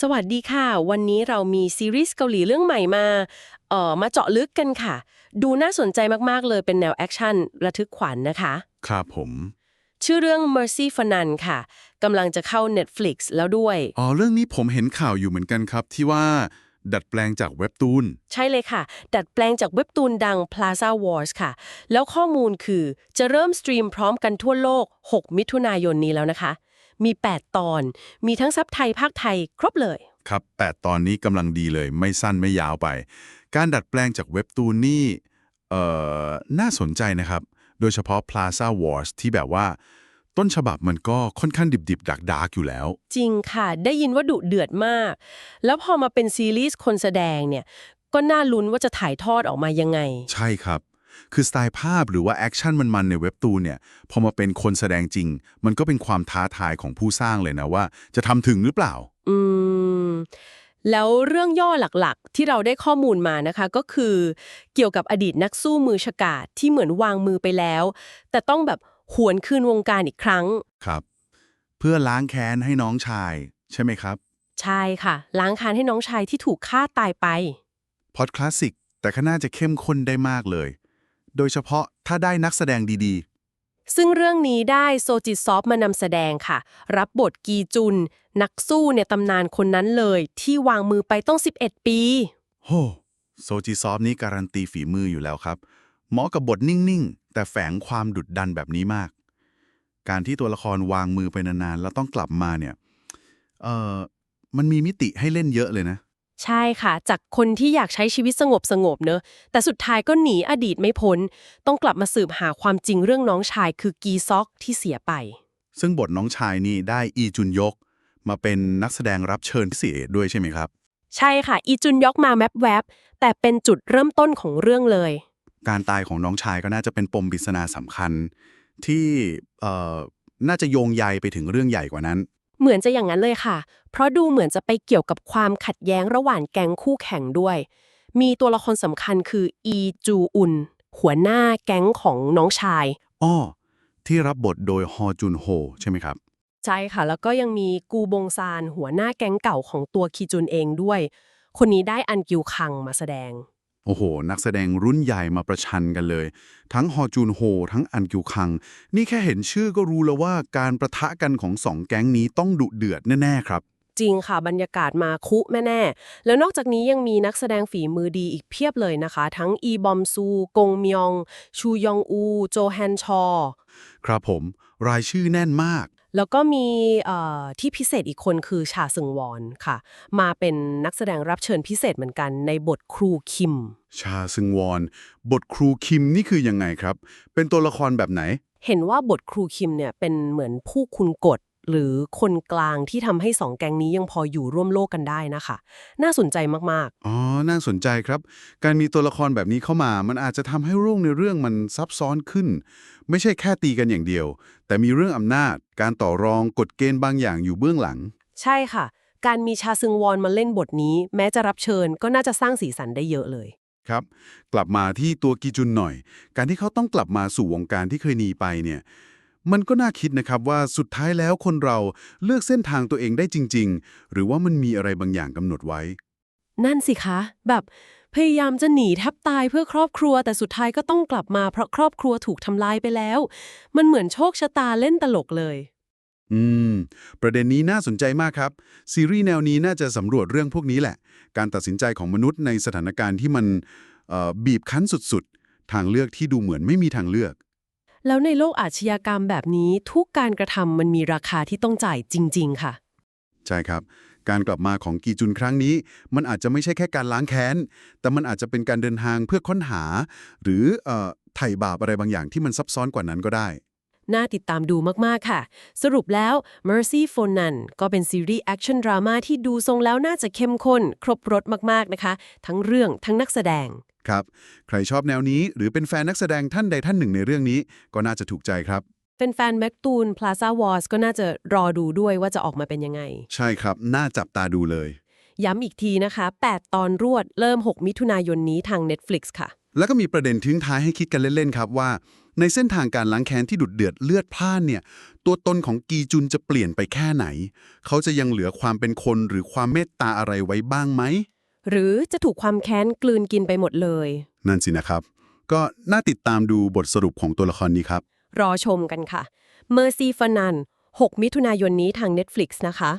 สวัสดีค่ะ วันนี้เรามีซีรีส์เกาหลีเรื่องใหม่มา เอ่อ มาเจาะลึกกันค่ะ ดูน่าสนใจมาก ๆ เลยเป็นแนวแอคชั่นระทึกขวัญนะคะ ครับผม ชื่อเรื่อง Mercy f a n a n ค่ะ กำลังจะเข้า Netflix แล้วด้วย อ๋อ เรื่องนี้ผมเห็นข่าวอยู่เหมือนกันครับ ที่ว่า ดัดแปลงจากเว็บตูน ใช่เลยค่ะ ดัดแปลงจากเว็บตูนดัง Plaza Wars ค่ะ แล้วข้อมูลคือจะเริ่มสตรีมพร้อมกันทั่วโลก 6 มิถุนายนนี้แล้วนะคะ มี 8 ตอน มีทั้งซับไทยภาคไทยครบเลย ครับ 8 ตอนนี้กำลังดีเลย ไม่สั้นไม่ยาวไป การดัดแปลงจากเว็บตูนนี่เอ่อน่าสนใจนะครับ โดยเฉพาะ Plaza Wars ที่แบบว่า ต้นฉบับมันก็ค่อนข้างดิบๆ ดักๆ อยู่แล้ว จริงค่ะ ได้ยินว่าดุเดือดมาก แล้วพอมาเป็นซีรีส์คนแสดงเนี่ย ก็น่าลุ้นว่าจะถ่ายทอดออกมายังไง ใช่ครับ คือสไตล์ภาพหรือว่าแอคชั่นมันๆในเว็บตูนเนี่ยพอมาเป็นคนแสดงจริง มันก็เป็นความท้าทายของผู้สร้างเลยนะว่า จะทำถึงหรือเปล่า อืมแล้วเรื่องย่อหลักๆ ที่เราได้ข้อมูลมานะคะก็คือ เกี่ยวกับอดีตนักสู้มือฉกาจที่เหมือนวางมือไปแล้ว แต่ต้องแบบหวนคืนวงการอีกครั้งครับ เพื่อล้างแค้นให้น้องชาย ใช่ไหมครับ ใช่ค่ะ ล้างคานให้น้องชายที่ถูกฆ่าตายไปพล็อดคลาสสิกแต่ก็น่าจะเข้มข้นได้มากเลย โดยเฉพาะถ้าได้นักแสดงดีซึ่งเรื่องนี้ได้โซจิซอฟมานำแสดงค่ะ รับบทกีจุน นักสู้ในตำนานคนนั้นเลย ที่วางมือไปต้อง 11 ปีๆโหโซจิซอฟนี่การันตีฝีมืออยู่แล้วครับ เหมาะกับบทนิ่งๆ แต่แฝงความดุดดันแบบนี้มาก การที่ตัวละครวางมือไปนานๆ แล้วต้องกลับมาเนี่ย เอ่อมันมีมิติให้เล่นเยอะเลยนะ ใช่ค่ะ จากคนที่อยากใช้ชีวิตสงบสงบๆเนอะ แต่สุดท้ายก็หนีอดีตไม่พ้น ต้องกลับมาสืบหาความจริงเรื่องน้องชายคือกีซอกที่เสียไป ซึ่งบทน้องชายนี่ได้อีจุนยก มาเป็นนักแสดงรับเชิญพิเศษด้วยใช่ไหมครับ ใช่ค่ะ อีจุนยอกมาแมปแวบแต่เป็นจุดเริ่มต้นของเรื่องเลย การตายของน้องชายก็น่าจะเป็นปมปริศนาสำคัญ ที่เอ่อน่าจะโยงใยไปถึงเรื่องใหญ่กว่านั้น เหมือนจะอย่างนั้นเลยค่ะ เพราะดูเหมือนจะไปเกี่ยวกับความขัดแย้งระหว่างแก๊งคู่แข่งด้วย มีตัวละครสำคัญคืออีจูอุนหัวหน้าแก๊งของน้องชายอ้อที่รับบทโดยฮอจุนโฮใช่ไหมครับ ใช่ค่ะ แล้วก็ยังมีกูบงซานหัวหน้าแก๊งเก่าของตัวคีจุนเองด้วย คนนี้ได้อันกิวคังมาแสดง โอ้โห นักแสดงรุ่นใหญ่มาประชันกันเลย ทั้งฮอจุนโฮ ทั้งอันกิวคัง นี่แค่เห็นชื่อก็รู้แล้วว่าการประทะกันของสองแก๊งนี้ต้องดุเดือดแน่ๆครับ จริงค่ะบรรยากาศมาคุแม่แน่ แล้วนอกจากนี้ยังมีนักแสดงฝีมือดีอีกเพียบเลยนะคะ ทั้งอีบอมซู กงมยอง ชูยองอู โจแฮนชอ ครับผม รายชื่อแน่นมาก แล้วก็มีเอ่อที่พิเศษอีกคนคือชาซึงวอนค่ะ มาเป็นนักแสดงรับเชิญพิเศษเหมือนกันในบทครูคิม ชาซึงวอน บทครูคิมนี่คือยังไงครับ เป็นตัวละครแบบไหน เห็นว่าบทครูคิมเนี่ยเป็นเหมือนผู้คุนกฎ หรือคนกลางที่ทำให้สองแก๊งนี้ยังพออยู่ร่วมโลกกันได้นะคะ น่าสนใจมากอ๋อ น่าสนใจครับ การมีตัวละครแบบนี้เข้ามา มันอาจจะทำให้เรื่องในเรื่องมันซับซ้อนขึ้น ไม่ใช่แค่ตีกันอย่างเดียว แต่มีเรื่องอำนาจ การต่อรองกฎเกณฑ์บางอย่างอยู่เบื้องหลังๆใช่ค่ะ การมีชาซึงวอนมาเล่นบทนี้ แม้จะรับเชิญก็น่าจะสร้างสีสันได้เยอะเลยครับ กลับมาที่ตัวกิจุนหน่อย การที่เขาต้องกลับมาสู่วงการที่เคยหนีไปเนี่ย มันก็น่าคิดนะครับว่าสุดท้ายแล้วคนเราเลือกเส้นทางตัวเองได้จริง ๆ หรือว่ามันมีอะไรบางอย่างกำหนดไว้ นั่นสิคะ แบบพยายามจะหนีแทบตายเพื่อครอบครัว แต่สุดท้ายก็ต้องกลับมาเพราะครอบครัวถูกทำลายไปแล้ว มันเหมือนโชคชะตาเล่นตลกเลย อืม ประเด็นนี้น่าสนใจมากครับ ซีรีส์แนวนี้น่าจะสำรวจเรื่องพวกนี้แหละ การตัดสินใจของมนุษย์ในสถานการณ์ที่มันเอ่อบีบคั้นสุดๆ ทางเลือกที่ดูเหมือนไม่มีทางเลือก แล้วในโลกอาชญากรรมแบบนี้ทุกการกระทำมันมีราคาที่ต้องจ่ายจริง ๆ ค่ะ ใช่ครับ การกลับมาของกีจุนครั้งนี้ มันอาจจะไม่ใช่แค่การล้างแค้น แต่มันอาจจะเป็นการเดินทางเพื่อค้นหา หรือเอ่อไถ่บาปอะไรบางอย่างที่มันซับซ้อนกว่านั้นก็ได้ น่าติดตามดูมาก ๆ ค่ะ สรุปแล้ว Mercy for None ก็เป็นซีรีส์แอคชั่นดราม่าที่ดูทรงแล้วน่าจะเข้มข้น ครบรถมาก ๆ นะคะ ทั้งเรื่องทั้งนักแสดง ครับ ใครชอบแนวนี้หรือเป็นแฟนนักแสดงท่านใดท่านหนึ่งในเรื่องนี้ ก็น่าจะถูกใจครับ เป็นแฟนแม็กตูน Plaza Wars ก็น่าจะรอดูด้วยว่าจะออกมาเป็นยังไง ใช่ครับ น่าจับตาดูเลย ย้ำอีกทีนะคะ 8 ตอนรวดเริ่ม 6 มิถุนายนนี้ทาง Netflix ค่ะ แล้วก็มีประเด็นทิ้งท้ายให้คิดกันเล่นๆครับว่า ในเส้นทางการล้างแค้นที่ดุดเดือดเลือดพล่านเนี่ย ตัวตนของกีจุนจะเปลี่ยนไปแค่ไหน เขาจะยังเหลือความเป็นคนหรือความเมตตาอะไรไว้บ้างไหม หรือจะถูกความแค้นกลืนกินไปหมดเลย นั่นสินะครับ ก็น่าติดตามดูบทสรุปของตัวละครนี้ครับ รอชมกันค่ะ Mercy f a n a n 6 มิถุนายนนี้ทาง Netflix นะคะ